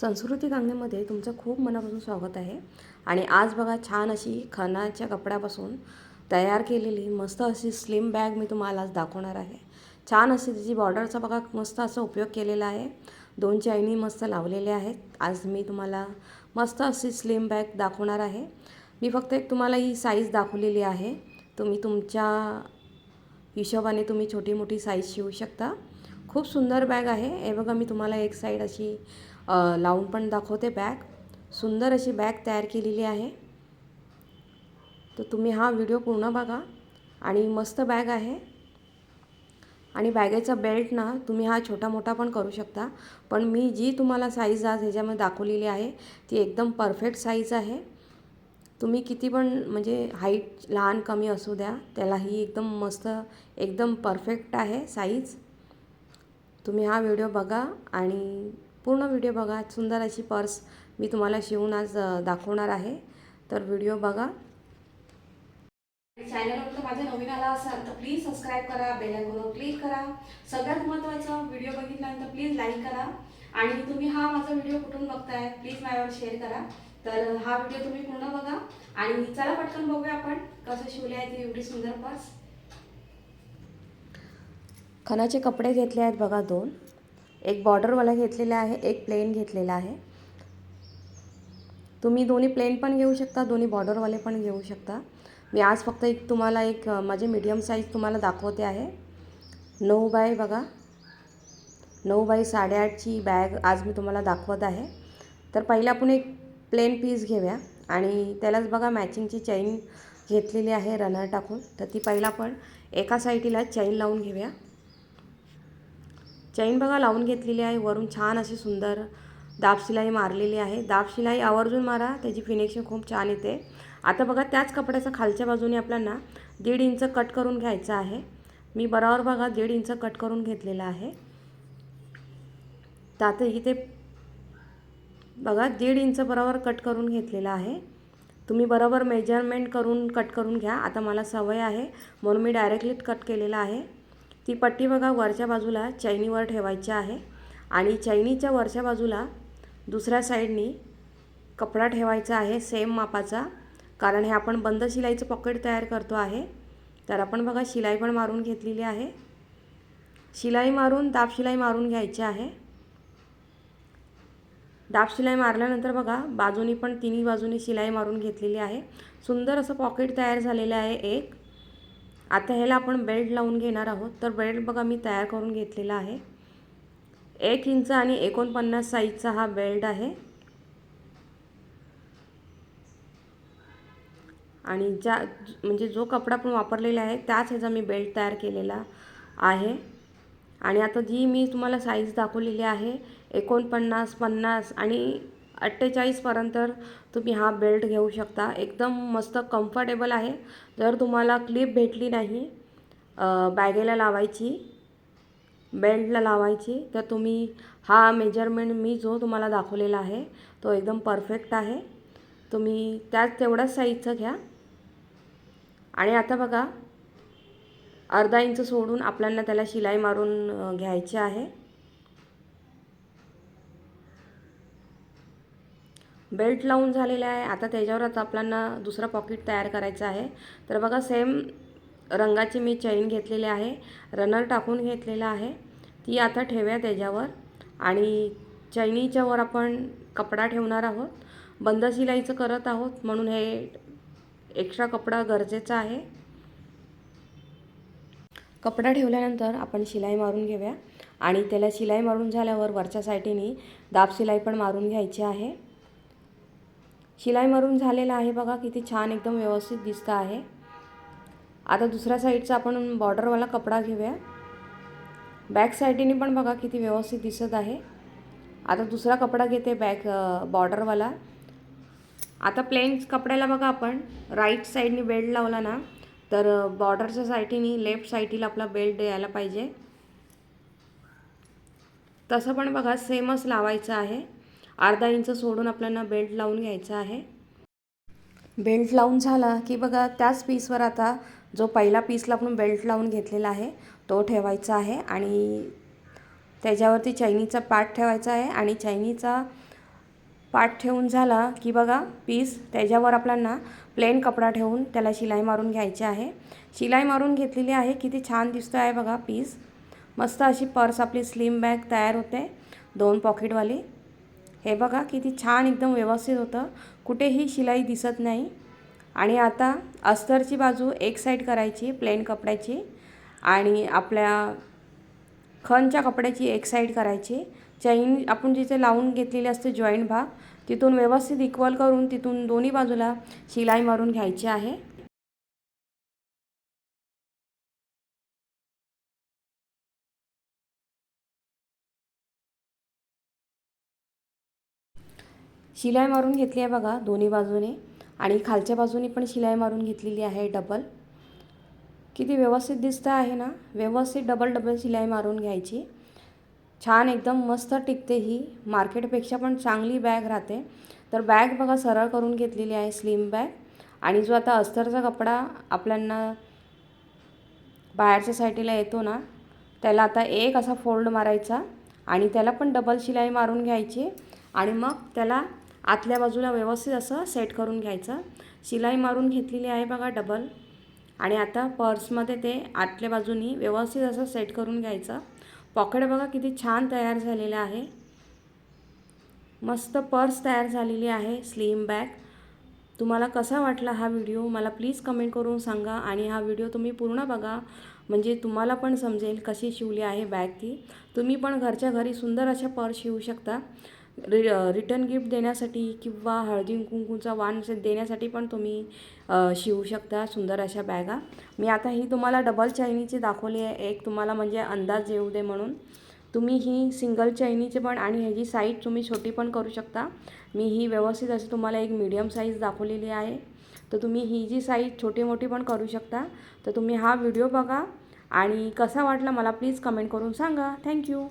संस्कृती अंगणीमध्ये तुमचं खूप मनापासून स्वागत आहे. आणि आज बघा छान अशी खणाच्या कपड्यापासून तयार केलेली मस्त अशी स्लिम बॅग मी तुम्हाला आज दाखवणार आहे. छान अशी तिची बॉर्डरचा बघा मस्त असा उपयोग केलेला आहे. दोन चायनी मस्त लावलेले आहेत. आज मी तुम्हाला मस्त अशी स्लिम बॅग दाखवणार आहे. मी फक्त एक तुम्हाला ही साईज दाखवलेली आहे. तुम्ही तुमच्या हिशोबाने तुम्ही छोटी मोठी साईज शिवू शकता. खूप सुंदर बॅग आहे. हे बघा मी तुम्हाला एक साईड अशी लावून पण दाखवते बॅग. सुंदर अशी बॅग तयार केलेली आहे. तर तुम्ही हा व्हिडिओ पूर्ण बघा. आणि मस्त बॅग आहे. आणि बॅगेचा बेल्ट ना तुम्ही हा छोटा मोठा पण करू शकता. पण मी जी तुम्हाला साईज आज ह्याच्यामध्ये दाखवलेली आहे ती एकदम परफेक्ट साईज आहे. तुम्ही किती पण म्हणजे हाईट लहान कमी असू द्या त्याला ही एकदम मस्त एकदम परफेक्ट आहे साईज तुम्ही हा व्हिडिओ बघा आणि पूर्ण व्हिडिओ बघा. सुंदर अशी पर्स मी तुम्हाला शिवून आज दाखवणार आहे. तर व्हिडिओ बघा. चॅनलवर तर माझ्या नवीन आला असाल तर प्लीज सबस्क्राईब करा बेल आयकॉनवर क्लिक करा. सगळ्यात महत्त्वाचं व्हिडिओ बघितल्यानंतर प्लीज लाईक करा. आणि तुम्ही हा माझा व्हिडिओ कुठून बघताय प्लीज माझ्यावर शेअर करा. तर हा व्हिडिओ तुम्ही पूर्ण बघा. आणि चला पटकन बघूया आपण कसं शिवले आहे ती एवढी सुंदर पर्स. खणाचे कपडे घेतले आहेत बघा दोन. एक बॉर्डरवाला घेतलेला आहे एक प्लेन घेतलेला आहे. तुम्ही दोन्ही प्लेन पण घेऊ शकता दोन्ही बॉर्डरवाले पण घेऊ शकता. मी आज फक्त एक तुम्हाला एक माझे मीडियम साईज तुम्हाला दाखवते आहे. नऊ बाय बघा नऊ बाय साडेआठची बॅग आज मी तुम्हाला दाखवत आहे. तर पहिला आपण एक प्लेन पीस घेऊया आणि त्यालाच बघा मॅचिंगची चैन घेतलेली आहे रनर टाकून. तर ती पहिला आपण एका साईडीला चैन लावून घेऊया. चैन बघा लावून घेतलेली आहे वरून छान अशी सुंदर दाब शिलाई मारलेली आहे. दाब शिलाई आवर्जून मारा त्याची फिनिशिंग खूप छान येते. आता बघा त्याच कपड्याचा खालच्या बाजूने आपल्याला दीड इंच कट करून घ्यायचं आहे. मी बरोबर बघा दीड इंच कट करून घेतलेला आहे. तर आता इथे बघा दीड इंच बरोबर कट करून घेतलेला आहे. तुम्ही बरोबर मेजरमेंट करून कट करून घ्या. आता मला सवय आहे म्हणून मी डायरेक्टली कट केलेला आहे. ती पट्टी बघा वरच्या बाजूला चैनीवर ठेवायची आहे. आणि चैनीच्या वरच्या बाजूला दुसऱ्या साईडनी कपडा ठेवायचा आहे सेम मापाचा. कारण हे आपण बंद शिलाईचं पॉकेट तयार करतो आहे. तर आपण बघा शिलाई पण मारून घेतलेली आहे. शिलाई मारून दाब शिलाई मारून घ्यायची आहे. दाब शिलाई मारल्यानंतर बघा बाजूनी पण तिन्ही बाजूनी शिलाई मारून घेतलेली आहे. सुंदर असं पॉकेट तयार झालेलं आहे एक. आता ह्याला आपण बेल्ट लावून घेणार आहोत. तर बेल्ट बघा मी तयार करून घेतलेला आहे. एक इंच आणि एकोणपन्नास साईजचा हा बेल्ट आहे. आणि ज्या म्हणजे जो कपडा पण वापरलेला आहे त्याच ह्याचा मी बेल्ट तयार केलेला आहे. आणि आता जी मी तुम्हाला साईज दाखवलेली आहे एकोणपन्नास पन्नास आणि अठ्ठेचाळीसपर्यंत तुम्ही हा बेल्ट घेऊ शकता. एकदम मस्त कम्फर्टेबल आहे. जर तुम्हाला क्लिप भेटली नाही बॅगेला लावायची बेल्टला लावायची तर तुम्ही हा मेजरमेंट मी जो तुम्हाला दाखवलेला आहे तो एकदम परफेक्ट आहे. तुम्ही त्याच तेवढ्याच साईजचं घ्या. आणि आता बघा अर्धा इंच सोडून आपल्याला त्याला शिलाई मारून घ्यायची आहे. बेल्ट लावून झालेला आहे. आता त्याच्यावरच आपल्याला दुसरा पॉकेट तयार करायचं आहे. तर बघा सेम रंगाची मी चैन घेतलेली आहे. रनर टाकून घेतलेला आहे. ती आता ठेव्या त्याच्यावर. आणि चैनीच्या वर आपण कपडा ठेवणार आहोत. बंद शिलाईचं करत आहोत. म्हणून हे एक्स्ट्रा कपडा गरजेचा आहे. कपडा ठेवल्यानंतर आपण शिलाई मारून घेऊया. आणि त्याला शिलाई मारून झाल्यावर वरच्या साईटीने दाब शिलाई पण मारून घ्यायची आहे. शिलाई मारून झालेला आहे. बघा किती छान एकदम व्यवस्थित दिसतं आहे. आता दुसऱ्या साईडचा आपण बॉर्डरवाला कपडा घेऊया. बॅक साईडीने पण बघा किती व्यवस्थित दिसत आहे. आता दुसरा कपडा घेते बॅक बॉर्डरवाला. आता प्लेन कपड्याला बघा आपण. राईट साईडनी बेल्ट लावला ना तर बॉर्डरच्या साईडीने लेफ्ट साईडीला आपला बेल्ट यायला पाहिजे. तसं पण बघा सेमच लावायचं आहे. अर्धा इंच सोडून आपल्याला बेल्ट लावून घ्यायचा आहे. बेल्ट लावून झाला की बघा त्याच पीसवर आता जो पहिला पीसला आपण बेल्ट लावून घेतलेला आहे तो ठेवायचा आहे आणि त्याच्यावरती चैनीचा पाठ ठेवायचा आहे आणि चैनीचा पाठ ठेवून झाला की बघा पीस त्याच्यावर आपल्याला प्लेन कपडा ठेवून त्याला शिलाई मारून घ्यायची आहे. शिलाई मारून घेतलेली आहे किती छान दिसतो आहे बघा पीस मस्त अशी पर्स आपली स्लिम बॅग तयार होते दोन पॉकेटवाली हे बघा किती छान एकदम व्यवस्थित होतं. कुठेही शिलाई दिसत नाही. आणि आता अस्तरची बाजू एक साईड करायची प्लेन कपड्याची. आणि आपल्या खनच्या कपड्याची एक साईड करायची. चैन आपण जिथे लावून घेतलेली असते जॉईंट भाग तिथून व्यवस्थित इक्वल करून तिथून दोन्ही बाजूला शिलाई मारून घ्यायची आहे. शिलाई मारून घेतली आहे बघा दोन्ही बाजूने. आणि खालच्या बाजूने पण शिलाई मारून घेतलेली आहे डबल. किती व्यवस्थित दिसतं आहे ना? व्यवस्थित डबल डबल शिलाई मारून घ्यायची. छान एकदम मस्त टिकते ही. मार्केटपेक्षा पण चांगली बॅग राहते. तर बॅग बघा सरळ करून घेतलेली आहे स्लिम बॅग आणि जो आता अस्तरचा कपडा आपल्यांना बाहेरच्या साईडला येतो ना त्याला आता एक असा फोल्ड मारायचा. आणि त्याला पण डबल शिलाई मारून घ्यायची. आणि मग त्याला आतल्या बाजूला व्यवस्थित असं सेट करून घ्यायचं. शिलाई मारून घेतलेली आहे बघा डबल आणि आता पर्समध्ये ते आतल्या बाजूनी व्यवस्थित असं सेट करून घ्यायचं. पॉकेट बघा किती छान तयार झालेलं आहे. मस्त पर्स तयार झालेली आहे स्लिम बॅग तुम्हाला कसा वाटला हा व्हिडिओ मला प्लीज कमेंट करून सांगा आणि हा व्हिडिओ तुम्ही पूर्ण बघा. म्हणजे तुम्हाला पण समजेल कशी शिवली आहे बॅग ती. तुम्ही पण घरच्या घरी सुंदर अशा पर्स शिवू शकता. रि रिटर्न गिफ्ट देण्यासाठी किंवा हळदी कुंकूचा वाण देण्यासाठी पण तुम्ही शिवू शकता सुंदर अशा बॅगा. मी आता ही तुम्हाला डबल चायनीची दाखवली आहे. एक तुम्हाला म्हणजे अंदाज येऊ दे म्हणून. तुम्ही ही सिंगल चैनीचे पण आणि ह्याची साईज तुम्ही छोटी पण करू शकता. मी ही व्यवस्थित अशी तुम्हाला एक मीडियम साईज दाखवलेली आहे. तर तुम्ही ही जी साईज छोटी मोठी पण करू शकता. तर तुम्ही हा व्हिडिओ बघा आणि कसा वाटला मला प्लीज कमेंट करून सांगा. थँक्यू